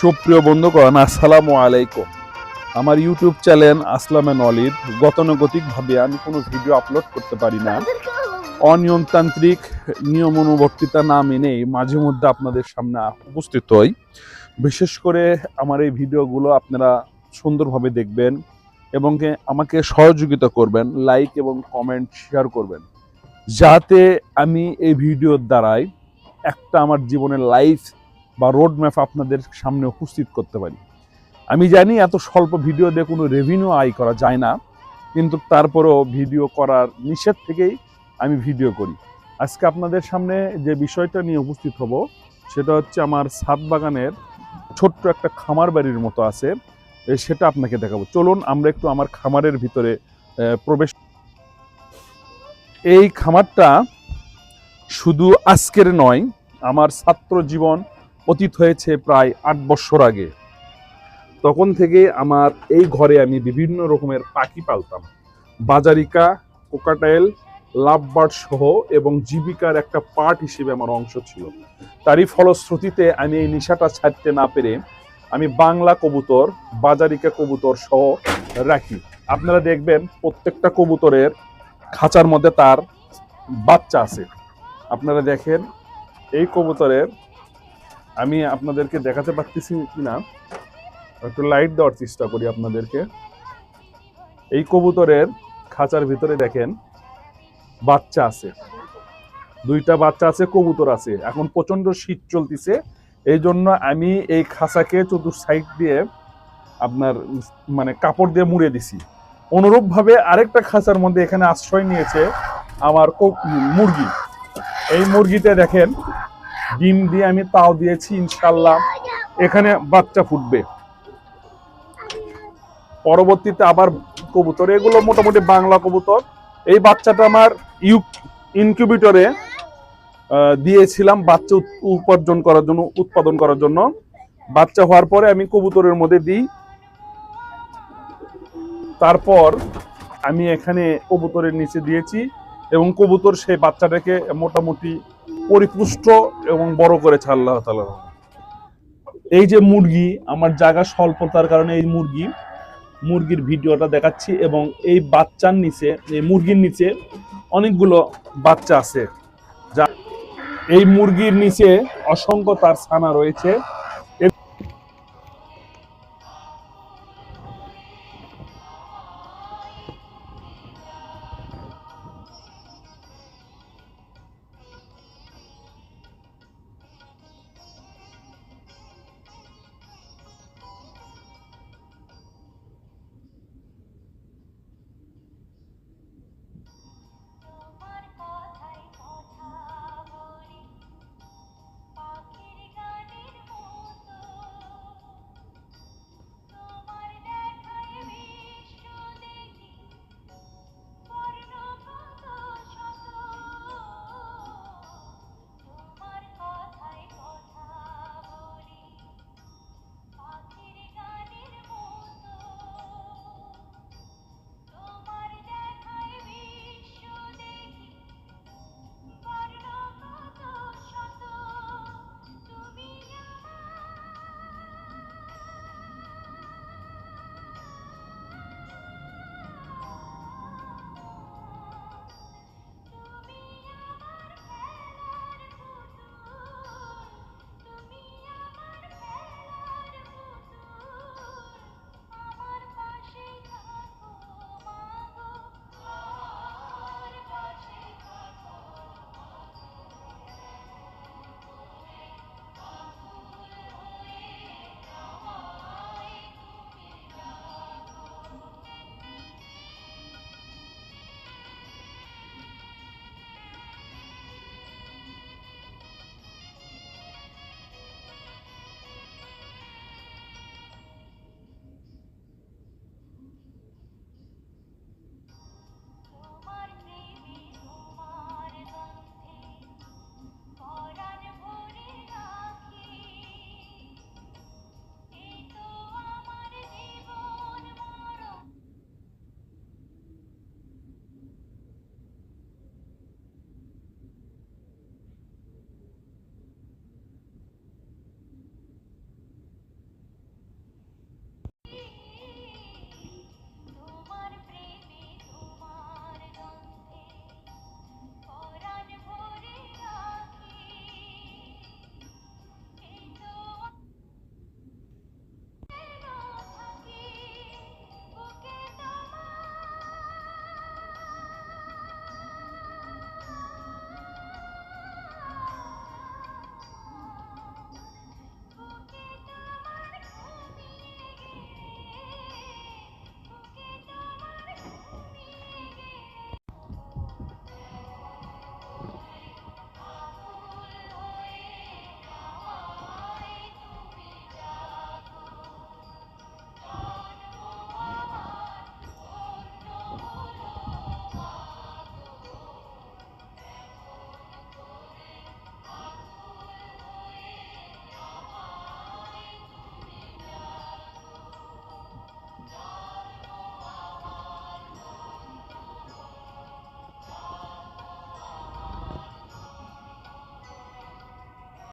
সুপ্রিয় বন্ধুগণ আসসালামু আলাইকুম। আমার ইউটিউব চ্যানেল আসলামে নলিদ গতানুগতিকভাবে আমি কোনো ভিডিও আপলোড করতে পারি না। অনিয়মতান্ত্রিক নিয়ম অনুবর্তিতা না মেনেই মাঝে মধ্যে আপনাদের সামনে উপস্থিত হই। বিশেষ করে আমার এই ভিডিওগুলো আপনারা সুন্দরভাবে দেখবেন এবং আমাকে সহযোগিতা করবেন লাইক এবং কমেন্ট শেয়ার করবেন। যাতে আমি এই ভিডিওর দ্বারাই একটা আমার জীবনের লাইফ বা রোড ম্যাপ আপনাদের সামনে উপস্থিত করতে পারি। আমি জানি এত স্বল্প ভিডিও দিয়ে কোনো রেভিনিউ আয় করা যায় না, কিন্তু তারপরেও ভিডিও করার নিষেধ থেকেই আমি ভিডিও করি। আজকে আপনাদের সামনে যে বিষয়টা নিয়ে উপস্থিত হব, সেটা হচ্ছে আমার ছাদ বাগানের ছোট্ট একটা খামার বাড়ির মতো আছে সেটা আপনাকে দেখাবো। চলুন, আমরা একটু আমার খামারের ভিতরে প্রবেশ এই খামারটা শুধু আজকের নয়, আমার ছাত্র জীবন অতীত হয়েছে প্রায় আট বছর আগে। তখন থেকে আমার এই ঘরে আমি বিভিন্ন রকমের পাখি পালতাম। বাজারিকা, কোকাটাইল, লাভবার্ড সহ এবং জীবিকার একটা পার্ট হিসেবে আমার অংশ ছিল। তারই ফলশ্রুতিতে আমি এই নেশাটা ছাড়তে না পেরে আমি বাংলা কবুতর, বাজারিকা কবুতর সহ রাখি। আপনারা দেখবেন প্রত্যেকটা কবুতরের খাঁচার মধ্যে তার বাচ্চা আছে। আপনারা দেখেন, এই কবুতরের আমি আপনাদেরকে দেখাতে পারতেছি কিনা, একটু লাইট দেওয়ার চেষ্টা করি আপনাদেরকে। এই কবুতরের খাঁচার ভিতরে দেখেন, বাচ্চা আছে। দুইটা বাচ্চা আছে, কবুতর আছে। এখন প্রচণ্ড শীত চলতেছে এই জন্য আমি এই খাঁচাকে চতুর সাইড দিয়ে আপনার মানে কাপড় দিয়ে মুড়ে দিছি। অনুরূপভাবে আরেকটা খাঁচার মধ্যে এখানে আশ্রয় নিয়েছে আমার মুরগি। এই মুরগিতে দেখেন ডিম দিয়ে আমি তাও দিয়েছি ইনশাল্লাহ এখানে বাচ্চা ফুটবে। পরবর্তীতে আবার কবুতর, এগুলো মোটামুটি বাংলা কবুতর। এই বাচ্চাটা আমার ইউ ইনকিউবেটরে দিয়েছিলাম বাচ্চা উপার্জন করার জন্য, উৎপাদন করার জন্য। বাচ্চা হওয়ার পরে আমি কবুতরের মধ্যে দিই। তারপর আমি এখানে কবুতরের নিচে দিয়েছি এবং কবুতর সেই বাচ্চাটাকে মোটামুটি পরিপুষ্ট এবং বড় করেছে আল্লাহ তাআলা। এই যে মুরগি, আমার জায়গা স্বল্পতার কারণে এই মুরগি, মুরগির ভিডিওটা দেখাচ্ছি এবং এই বাচ্চার নিচে, এই মুরগির নিচে অনেকগুলো বাচ্চা আছে। যা এই মুরগির নিচে অসংখ্য তার ছানা রয়েছে।